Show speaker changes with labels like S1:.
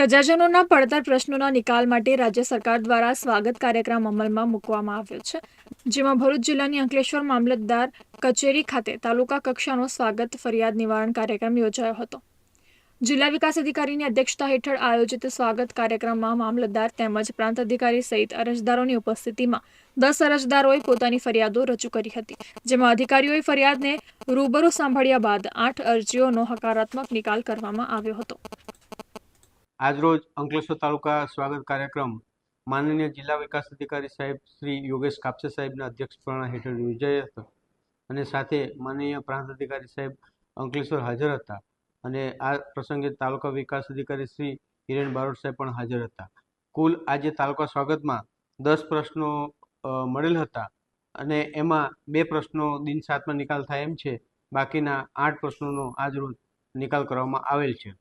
S1: પ્રજાજનોના પડતર પ્રશ્નોના નિકાલ માટે રાજ્ય સરકાર દ્વારા સ્વાગત કાર્યક્રમ અમલમાં મૂકવામાં આવ્યો છે. જેમાં ભરૂચ જિલ્લાની અંકલેશ્વર મામલતદાર કચેરી ખાતે તાલુકા કક્ષાનો સ્વાગત ફરિયાદ નિવારણ કાર્યક્રમ યોજાયો હતો. જિલ્લા વિકાસ અધિકારીની અધ્યક્ષતા હેઠળ આયોજિત સ્વાગત કાર્યક્રમમાં મામલતદાર તેમજ પ્રાંત અધિકારી સહિત અરજદારોની ઉપસ્થિતિમાં દસ અરજદારોએ પોતાની ફરિયાદો રજૂ કરી હતી, જેમાં અધિકારીઓએ ફરિયાદને રૂબરૂ સાંભળ્યા બાદ આઠ અરજીઓનો હકારાત્મક નિકાલ કરવામાં આવ્યો હતો.
S2: આજરોજ અંકલેશ્વર તાલુકા સ્વાગત કાર્યક્રમ માનનીય જિલ્લા વિકાસ અધિકારી સાહેબ શ્રી યોગેશ કાપસે સાહેબના અધ્યક્ષપણા હેઠળ યોજાયો હતો. અને સાથે માનનીય પ્રાંત અધિકારી સાહેબ અંકલેશ્વર હાજર હતા. અને આ પ્રસંગે તાલુકા વિકાસ અધિકારી શ્રી હિરેન બારોટ સાહેબ પણ હાજર હતા. કુલ આજે તાલુકા સ્વાગતમાં દસ પ્રશ્નો મળેલ હતા. અને એમાં બે પ્રશ્નો દિન સાતમાં નિકાલ થાય એમ છે. બાકીના આઠ પ્રશ્નોનો આજરોજ નિકાલ કરવામાં આવેલ છે.